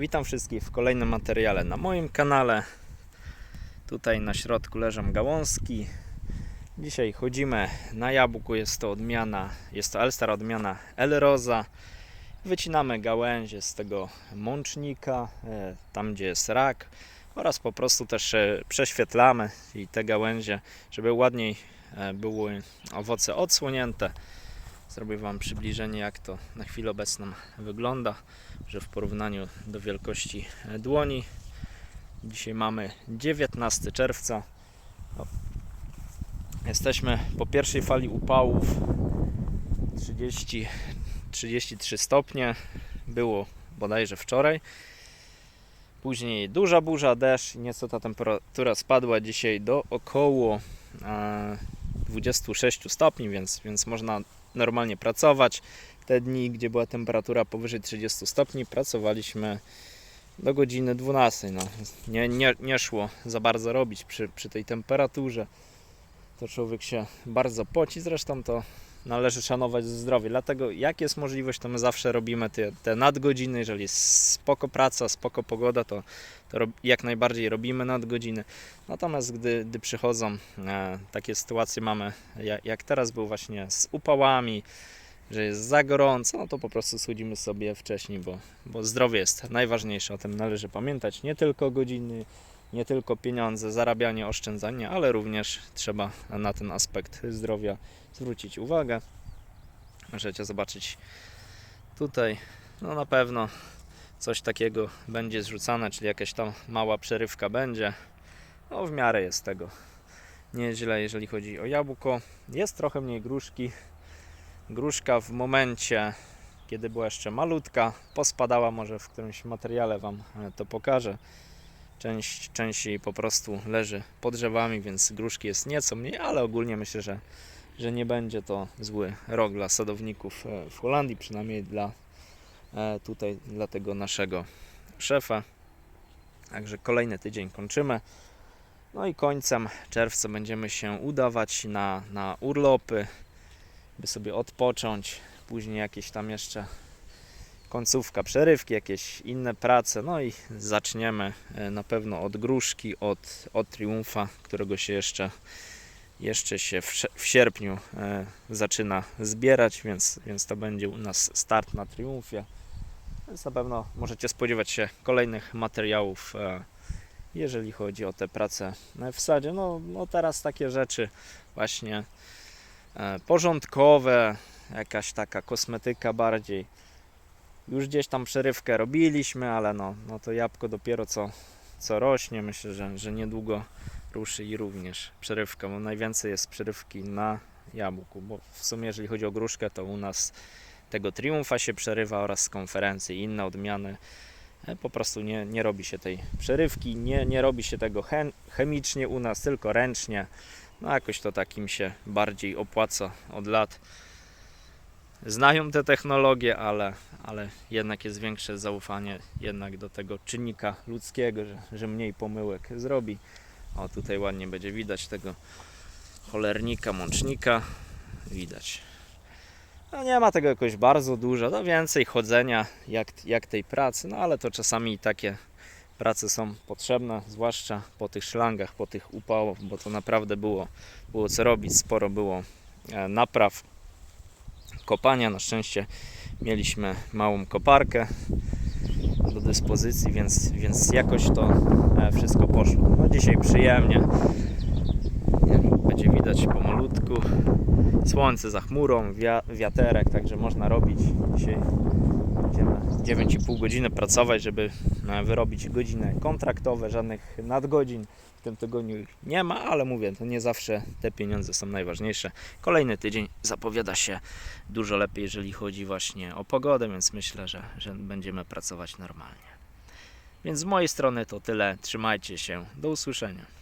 Witam wszystkich w kolejnym materiale na moim kanale. Tutaj na środku leżą gałązki. Dzisiaj chodzimy na jabłku. Jest to odmiana, jest to Elstar odmiana Elroza. Wycinamy gałęzie z tego mącznika, e, tam gdzie jest rak oraz po prostu też e, prześwietlamy i te gałęzie, żeby ładniej e, były owoce odsłonięte. Zrobię Wam przybliżenie, jak to na chwilę obecną wygląda, że w porównaniu do wielkości e, dłoni. Dzisiaj mamy 19 czerwca. Jesteśmy po pierwszej fali upałów 30, 33 stopnie. Było bodajże wczoraj. Później duża burza, deszcz nieco ta temperatura spadła dzisiaj do około e, 26 stopni, więc, więc można normalnie pracować. Te dni, gdzie była temperatura powyżej 30 stopni, pracowaliśmy do godziny 12. No, nie, nie, nie szło za bardzo robić przy, przy tej temperaturze. To człowiek się bardzo poci, zresztą to należy szanować zdrowie. Dlatego jak jest możliwość, to my zawsze robimy te, te nadgodziny. Jeżeli jest spoko praca, spoko pogoda, to, to jak najbardziej robimy nadgodziny. Natomiast gdy, gdy przychodzą e, takie sytuacje, mamy jak, jak teraz był właśnie z upałami, że jest za gorąco, no to po prostu schodzimy sobie wcześniej, bo, bo zdrowie jest najważniejsze. O tym należy pamiętać. Nie tylko godziny, nie tylko pieniądze, zarabianie, oszczędzanie, ale również trzeba na ten aspekt zdrowia zwrócić uwagę. Możecie zobaczyć tutaj, no na pewno coś takiego będzie zrzucane, czyli jakaś tam mała przerywka będzie. No w miarę jest tego nieźle, jeżeli chodzi o jabłko. Jest trochę mniej gruszki. Gruszka w momencie, kiedy była jeszcze malutka, pospadała, może w którymś materiale Wam to pokażę. Część, część jej po prostu leży pod drzewami, więc gruszki jest nieco mniej, ale ogólnie myślę, że, że nie będzie to zły rok dla sadowników e, w Holandii, przynajmniej dla e, tutaj, dla tego naszego szefa. Także kolejny tydzień kończymy. No i końcem czerwca będziemy się udawać na, na urlopy, by sobie odpocząć. Później jakieś tam jeszcze końcówka przerywki, jakieś inne prace. No i zaczniemy e, na pewno od gruszki, od, od triumfa, którego się jeszcze, jeszcze się w, w sierpniu e, zaczyna zbierać, więc, więc to będzie u nas start na triumfie. Więc na pewno możecie spodziewać się kolejnych materiałów, e, jeżeli chodzi o te prace w sadzie. No, no teraz takie rzeczy właśnie e, porządkowe, jakaś taka kosmetyka bardziej. Już gdzieś tam przerywkę robiliśmy, ale no, no to jabłko dopiero co, co rośnie. Myślę, że, że niedługo ruszy i również przerywka, bo najwięcej jest przerywki na jabłku, bo w sumie jeżeli chodzi o gruszkę, to u nas tego triumfa się przerywa oraz z konferencji i inne odmiany. E, Po prostu nie, nie robi się tej przerywki, nie, nie robi się tego chem, chemicznie u nas, tylko ręcznie. No jakoś to takim się bardziej opłaca od lat. Znają te technologie, ale, ale jednak jest większe zaufanie jednak do tego czynnika ludzkiego, że, że mniej pomyłek zrobi. O tutaj ładnie będzie widać tego cholernika, mącznika. Widać. No nie ma tego jakoś bardzo dużo, no więcej chodzenia jak, jak tej pracy, no ale to czasami takie prace są potrzebne, zwłaszcza po tych szlangach, po tych upałach, bo to naprawdę było, było co robić, sporo było e, napraw, kopania, na szczęście mieliśmy małą koparkę do dyspozycji, więc, więc jakoś to e, wszystko poszło. No dzisiaj przyjemnie, będzie widać pomalutku, słońce za chmurą, wia wiaterek, także można robić. Dzisiaj będziemy 9,5 godziny pracować, żeby e, wyrobić godziny kontraktowe, żadnych nadgodzin w tym tygodniu nie ma, ale mówię, to nie zawsze te pieniądze są najważniejsze. Kolejny tydzień zapowiada się dużo lepiej, jeżeli chodzi właśnie o pogodę, więc myślę, że, że będziemy pracować normalnie. Więc z mojej strony to tyle. Trzymajcie się. Do usłyszenia.